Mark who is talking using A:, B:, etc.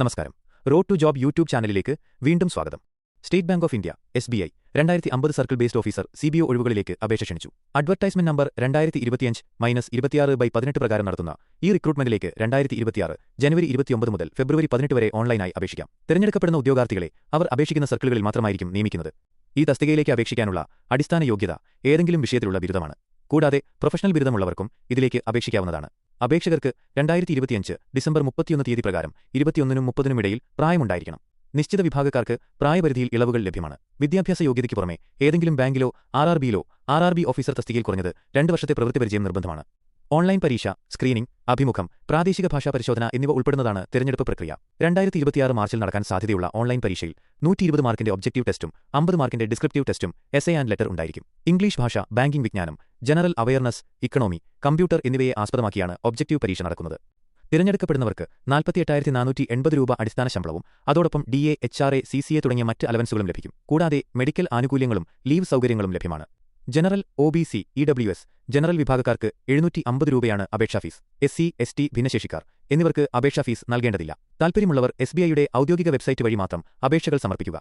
A: നമസ്കാരം. Road to job YouTube ചാനലിലേക്ക് വീണ്ടും സ്വാഗതം. State Bank of India S B I രണ്ടായിരത്തി അമ്പത് circle based officer C B O ഒഴിവുകളിലേക്ക് അപേക്ഷ ക്ഷണിച്ചു. അഡ്വർടൈസ്മെന്റ് നമ്പർ രണ്ടായിരത്തി ഇരുപത്തിയഞ്ച് മൈനസ് ഇരുപത്തിയാറ് ബൈ പതിനെട്ട് പ്രകാരം നടത്തുന്ന ഈ റിക്രൂട്ട്മെന്റിലേക്ക് രണ്ടായിരത്തി ഇരുപത്തിയാറ് ജനുവരി ഇരുപത്തിയൊമ്പത് മുതൽ ഫെബ്രുവരി പതിനെട്ട് വരെ ഓൺലൈനായി അപേക്ഷിക്കാം. തിരഞ്ഞെടുക്കപ്പെടുന്ന ഉദ്യോഗാർത്ഥികളെ അവർ അപേക്ഷിക്കുന്ന സർക്കിളുകളിൽ മാത്രമായിരിക്കും നിയമിക്കുന്നത്. ഈ തസ്തികയിലേക്ക് അപേക്ഷിക്കാനുള്ള അടിസ്ഥാന യോഗ്യത ഏതെങ്കിലും വിഷയത്തിലുള്ള ബിരുദമാണ്. കൂടാതെ പ്രൊഫഷണൽ ബിരുദമുള്ളവർക്കും ഇതിലേക്ക് അപേക്ഷിക്കാവുന്നതാണ്. അപേക്ഷകർക്ക് രണ്ടായിരത്തി ഇരുപത്തിയഞ്ച് ഡിസംബർ മുപ്പത്തിയൊന്ന് തീയതി പ്രകാരം ഇരുപത്തിയൊന്നിനും മുപ്പതിനും ഇടയിൽ പ്രായമുണ്ടായിരിക്കണം. നിശ്ചിത വിഭാഗക്കാർക്ക് പ്രായപരിധിയിൽ ഇളവുകൾ ലഭ്യമാണ്. വിദ്യാഭ്യാസ യോഗ്യതയ്ക്ക് പുറമെ ഏതെങ്കിലും ബാങ്കിലോ ആർ ആർ ബിയിലോ ആർ ആർ ബി ഓഫീസർ തസ്തികയിൽ കുറഞ്ഞത് രണ്ട് വർഷത്തെ പ്രവൃത്തി പരിചയം നിർബന്ധമാണ്. ഓൺലൈൻ പരീക്ഷ സ്ക്രീനിംഗ് അഭിമുഖം പ്രാദേശിക ഭാഷാ പരിശോധന എന്നിവ ഉൾപ്പെടുന്നതാണ് തിരഞ്ഞെടുപ്പ് പ്രക്രിയ. രണ്ടായിരത്തി ഇരുപത്തിയാറ് മാർച്ചിൽ നടക്കാൻ സാധ്യതയുള്ള ഓൺലൈൻ പരീക്ഷയിൽ നൂറ്റി ഇരുപത് മാർക്കിന്റെ ഒബ്ജക്റ്റീവ് ടെസ്റ്റും അമ്പത് മാർക്കിന്റെ ഡിസ്ക്രിപ്റ്റീവ് ടെസ്റ്റും എസ് എ ആൻഡ് ലെറ്റർ ഉണ്ടായിരിക്കും. ഇംഗ്ലീഷ് ഭാഷ ബാങ്കിംഗ് വിജ്ഞാനം ജനറൽ അവയർനെസ് ഇക്കണോമി കമ്പ്യൂട്ടർ എന്നിവയെ ആസ്പദമാക്കിയാണ് ഒബ്ജക്റ്റീവ് പരീക്ഷ നടക്കുന്നത്. തിരഞ്ഞെടുക്കപ്പെടുന്നവർക്ക് നാൽപ്പത്തിയെട്ടായിരത്തി നാനൂറ്റി എൺപത് രൂപ അടിസ്ഥാന ശമ്പളവും അതോടൊപ്പം D A H R A C C A തുടങ്ങിയ മറ്റ് അലവൻസുകളും ലഭിക്കും. കൂടാതെ മെഡിക്കൽ ആനുകൂല്യങ്ങളും ലീവ് സൗകര്യങ്ങളും ലഭ്യമാണ്. General O B C E W S general വിഭാഗക്കാർക്ക് എഴുന്നൂറ്റി അമ്പത് രൂപയാണ് അപേക്ഷാ fees. S C S T ഭിന്നശേഷിക്കാർ എന്നിവർക്ക് അപേക്ഷാ ഫീസ് നൽകേണ്ടതില്ല. താൽപ്പര്യമുള്ളവർ എസ് ബി ഐയുടെ ഔദ്യോഗിക വെബ്സൈറ്റ് വഴി മാത്രം അപേക്ഷകൾ സമർപ്പിക്കുക.